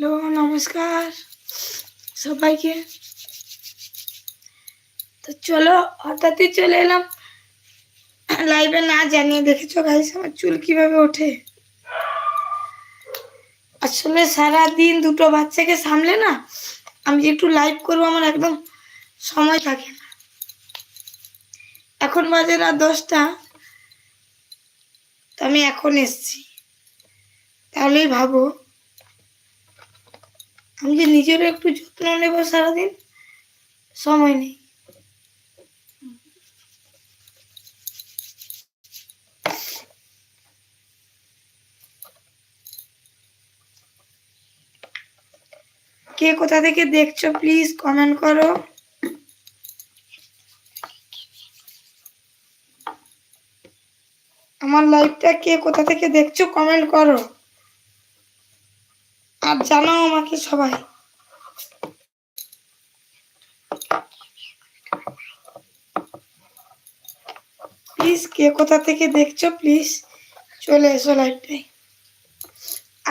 Hello, নমস্কার সবাইকে। তো চলো, হঠাৎই চলে এলাম। লাইভে না জানিয়ে দেখেছ গাইস আমার চুল কীভাবে ওঠে? আসলে সারা দিন দুটো বাচ্চাকে সামলে না, আমি যে একটু লাইভ করব, আমার একদম সময় থাকে না। এখন বাজে রাত দশটা, তো আমি এখন এসছি। তাহলেই ভাবো আমি যে নিজেরও একটু যত্ন নেব সারাদিন, সময় নেই। কে কোথা থেকে দেখছ প্লিজ কমেন্ট করো। আমার লাইভটা কে কোথা থেকে দেখছ কমেন্ট করো। আর জানাও আমাকে সবাই। প্লিজ কে কোথা থেকে দেখছ প্লিজ চলে এসো লাইভটাই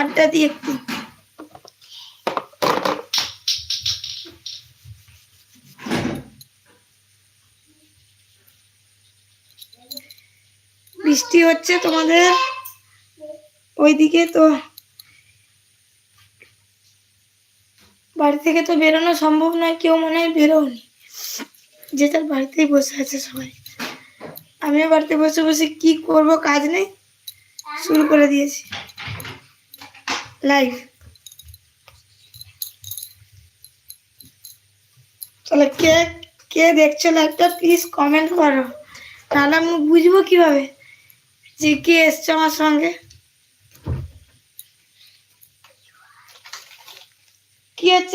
আড্ডা দিয়ে একটু। বৃষ্টি হচ্ছে তোমাদের? ওইদিকে তো বাড়ি থেকে তো বেরোনো সম্ভব নয়, কেউ মনে হয় বেরোনি যে তার বাড়িতেই বসে আছে সবাই। আমিও বাড়িতে বসে বসে কি করব, কাজ নেই, শুরু করে দিয়েছি। লাইভ তাহলে কে কে দেখছ লাইভটা প্লিজ কমেন্ট করো। তাহলে আমি বুঝব কীভাবে যে কে এসছে আমার সঙ্গে।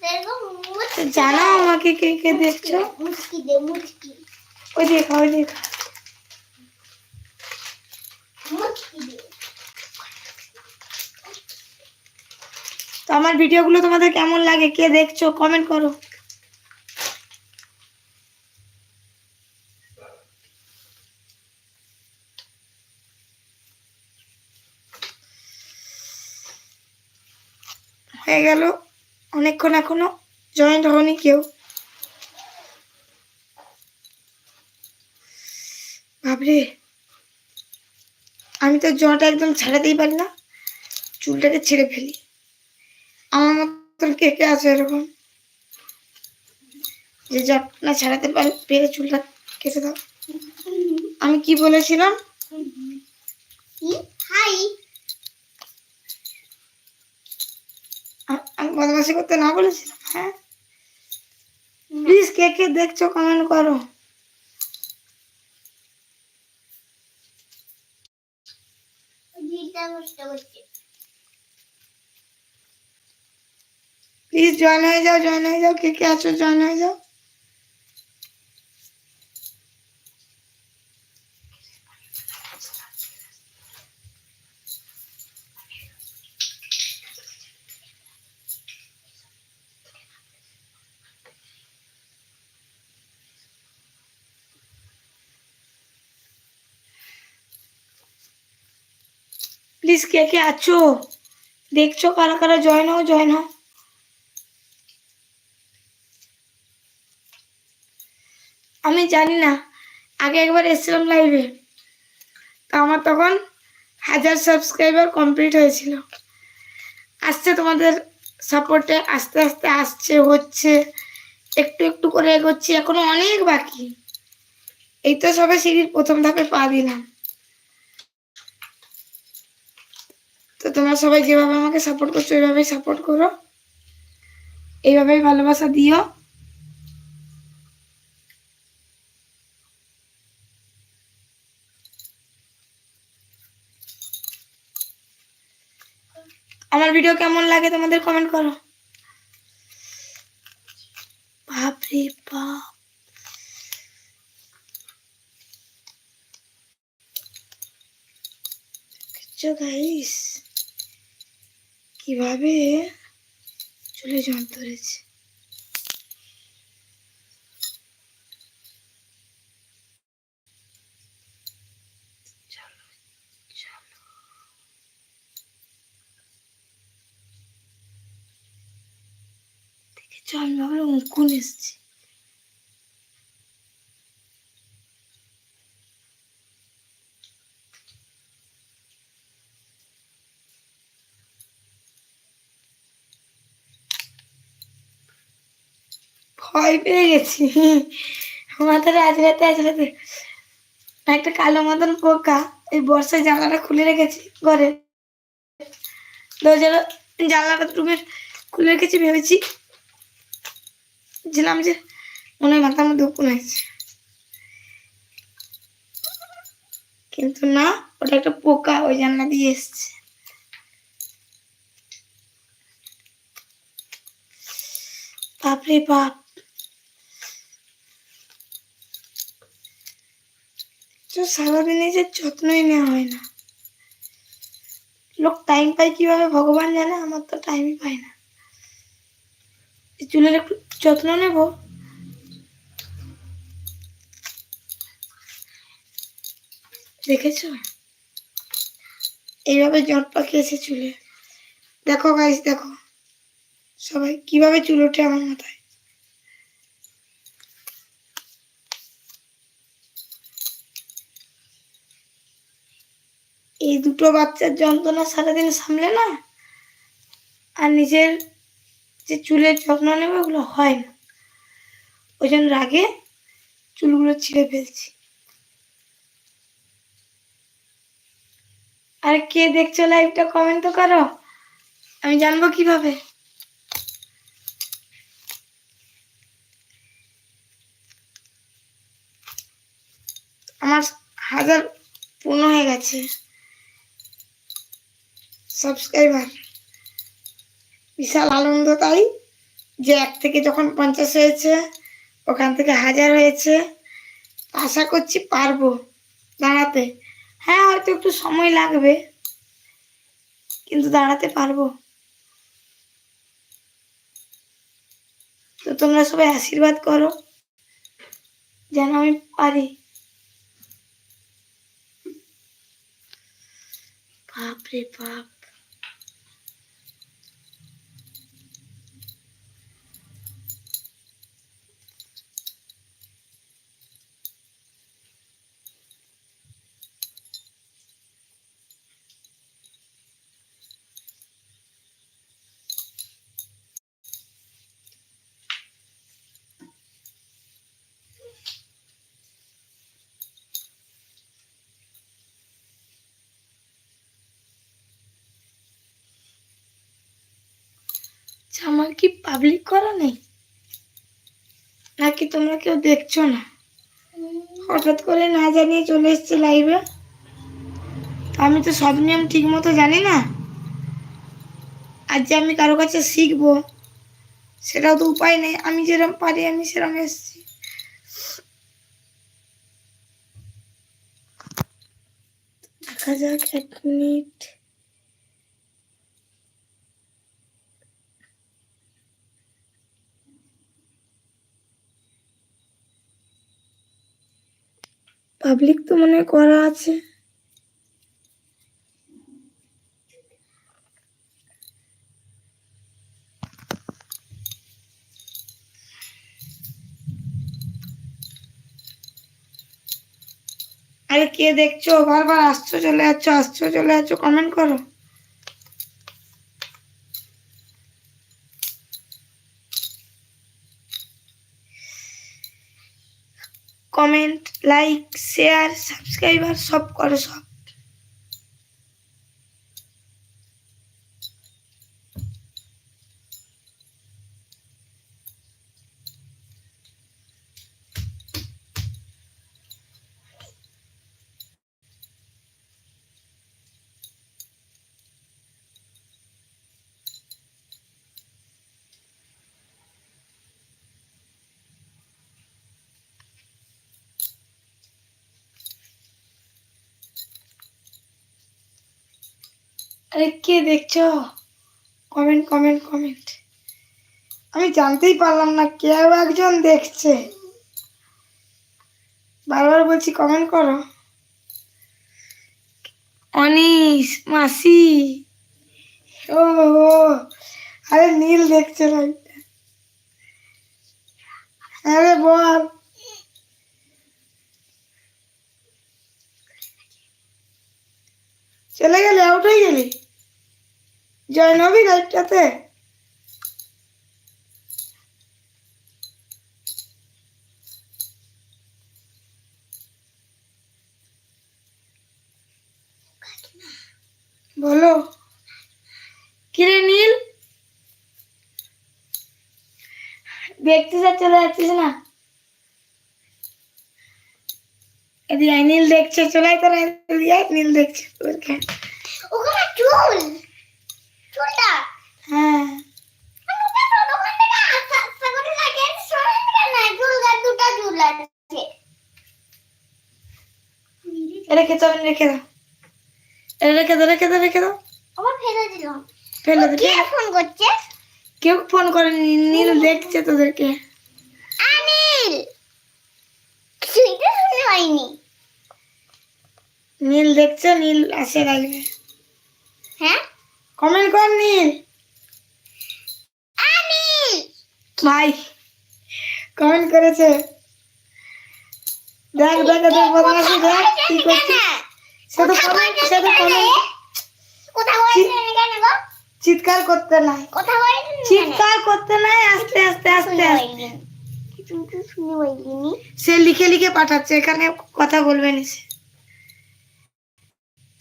তো জানাও আমাকে কে কে দেখছ? ওই দিয়ে খা ওই দিয়ে খা মুচকি দে তো আমার ভিডিওগুলো তোমাদের কেমন লাগে? কে দেখছ? কমেন্ট করো। হয়ে গেল। অনেকক্ষণ এখনও জয়েন্ট হয়নি কেউ। বাবরে আমি তো জটা একদম ছাড়াতেই পারি না। চুলটাকে ছেড়ে ফেলি। আমার মতন কে কে আছে এরকম? যে জট না ছাড়াতে পারে পেরে চুলটা কেটে দাও। আমি কি বলেছিলাম? হাই। আমি বদমাসি করতে না বলেছিলাম হ্যাঁ। প্লিজ কে কে দেখছ কমেন্ট করো। প্লিজ জয়েন হয়ে যাও জয়েন হয়ে যাও। কে কে আছো জয়েন হয়ে যাও। প্লিজ কে কে আছো? দেখছ, কারা কারা জয়েন হও জয়েন হও। আমি জানি না, আগে একবার এসেছিলাম লাইভে তো আমার তখন হাজার সাবস্ক্রাইবার কমপ্লিট হয়েছিল। আসছে তোমাদের সাপোর্টে আস্তে আস্তে আসছে, হচ্ছে। একটু একটু করে এগোচ্ছি, এখনও অনেক বাকি। এই তো সবে সিঁড়ির প্রথম ধাপে পা দিলাম। তো তোমরা সবাই যেভাবে আমাকে সাপোর্ট করছ ওইভাবেই সাপোর্ট করো। এইভাবেই ভালোবাসা দিও। আমার ভিডিও কেমন লাগে তোমাদের কমেন্ট করো। বাপরে বাপ। দেখছ গাইস কীভাবে চুলে জল ধরেছে? চল চলো। অঙ্কুন এসছে। ভয় পেয়ে গেছি। মাথাটা আজরাতে আজরাতে একটা কালো মতন পোকা এই বর্ষায় জানলাটা খুলে রেখেছি ঘরে। দরজাটা, জানলাটা রুমের খুলে রেখেছি ভেবেছি ছিলাম যে মনে হয় মাথার মধ্যে উকুন আছে কিন্তু না, ওটা একটা পোকা ওই জানলা দিয়ে এসছে। বাপরে বাপ। তো সারাদিন নিজের যত্নই নেওয়া হয় না। লোক টাইম পায় কীভাবে ভগবান জানে? আমার তো টাইমই পায় না। চুলের একটু যত্ন নেব? দেখেছ? এইভাবে জট পাকিয়েছে চুলে। দেখো গাইস দেখো। সবাই কীভাবে চুল ওঠে আমার মাথায়? এই দুটো বাচ্চার যন্ত্রণা সারাদিন সামলে না? আর নিজের যে চুলের যত্ন নেবে ওগুলো হয় না। ওই জন্য রাগে চুলগুলো ছিঁড়ে ফেলছি। আর কে দেখছ লাইভটা কমেন্ট তো করো। আমি জানব কীভাবে? আমার হাজার পূর্ণ হয়ে গেছে। সাবস্ক্রাইবার বিশাল আনন্দ তাই যে এক থেকে যখন পঞ্চাশ হয়েছে, ওখান থেকে হাজার হয়েছে। আশা করছি পারব দাঁড়াতে। হ্যাঁ হয়তো একটু সময় লাগবে, কিন্তু দাঁড়াতে পারব। তো তোমরা সবাই আশীর্বাদ করো, যেন আমি পারি। বাপ রে বাপ। আমার কি পাবলিক করা নেই? নাকি তোমরা কেউ দেখছ না? হঠাৎ করে না জানিয়ে চলে এসছে লাইভে আমি তো সব নিয়ম ঠিক মতো জানি না। আজ যে আমি কারও কাছে শিখব, সেটাও তো উপায় নেই। আমি যেরকম পারি, আমি সেরকম এসছি। দেখা যাক, এক মিনিট। পাবলিক তো মনে করা আছে। আরে কে দেখছ? বারবার আসছো, চলে যাচ্ছ, আসছো, চলে যাচ্ছ কমেন্ট করো। কমেন্ট লাইক শেয়ার সাবস্ক্রাইবার সব করো সব। আরে কে দেখছ? কমেন্ট কমেন্ট কমেন্ট আমি জানতেই পারলাম না কেউ একজন দেখছে। বারবার বলছি কমেন্ট করো। অনিস, মাসি। ও হো আরে নীল দেখছে আরে বল। চলে গেলে আউট হয়ে গেলি? জয়েন হবি লাইটটাতে বলো। কিরে নীল? দেখতে যা, চলে যাচ্ছিস না? এদিকে নীল দেখছে, চলে তোরা নীল দেখছে ওখানে চুল। চুলটা হ্যাঁ। ওখান থেকে আস্তে আস্তে করে লাগিয়ে সরে না চুল গাছ দুটো চুল আছে রেখে দাও রেখে দাও। রেখে দাও রেখে দাও রেখে দাও। আবার ফেলে দিলাম। ফেলে দে কে ফোন করছে? কেউ ফোন করেনি নীল দেখছে তোদেরকে। শুনে হয়নি নীল দেখছে নীল আসে লাগবে হ্যাঁ? কমেন্ট কর নীল। অনিল ভাই কমেন্ট করেছে। দেখ দেখ দেখ বদমাসি দেখ কি করছে সে তো কমেন্ট সে তো কমেন্ট চিৎকার করতে নাই। চিৎকার করতে নাই আস্তে আস্তে আস্তে আস্তে। সে লিখে লিখে পাঠাচ্ছে এখানে কথা বলবে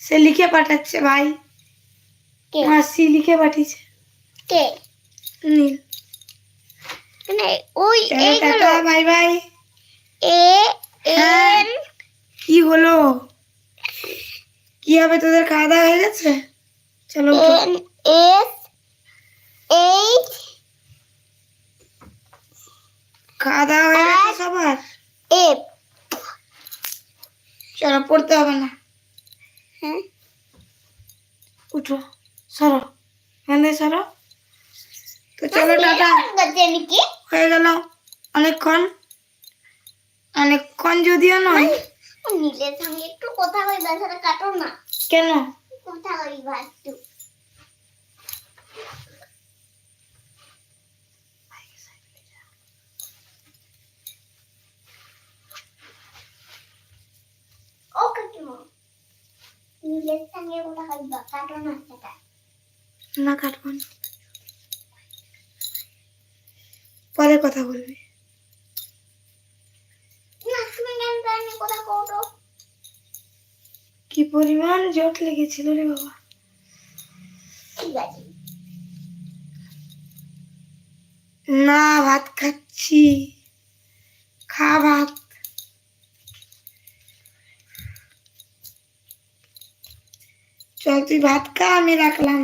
সে লিখে পাঠাচ্ছে ভাই। কে? মাসি লিখে পাঠিয়েছে। কে? নীল। মানে ওই টাটা বাই বাই। এ হ্যাঁ। এন। কি হলো? কি হবে তোদের খাওয়া দাওয়া হয়ে গেছে? চলো এন এস এইচ। খাওয়া দাওয়া হয়ে গেছে সবার? এফ। চলো পড়তে হবে না। হ্যাঁ। উঠো। সরো। হ্যাঁ সরো। তো চলো টাটা হয়ে গেল। অনেকক্ষণ। অনেকক্ষণ যদিও নয়। নীলের সঙ্গে একটু কথা বলি তাছাড়া কাটো না। কেন? কথা ভাবতু ও কাকিমা নীলের সঙ্গে কথা কাটো না সেটা। না কাটবো না। পরে কথা বলবি। কি পরিমাণ জট লেগেছিল রে বাবা। না, ভাত খাচ্ছি। খা ভাত। চল, তুই ভাত খা, আমি রাখলাম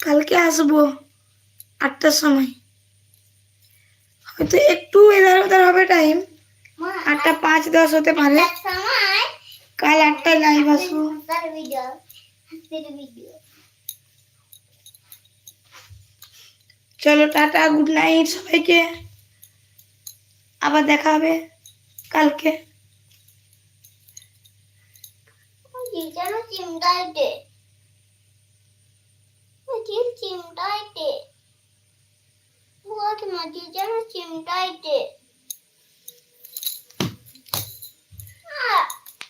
কালকে আসব আটটার সময়। হয়তো একটু এধার ওধার হবে টাইম আটটা পাঁচ দশ হতে পারে। কাল আটটায় লাইভ আসব। চলো টাটা গুড নাইট সবাইকে। আবার দেখা হবে কালকে। माझी चिमटा येते बघ माझी जण चिमटा येते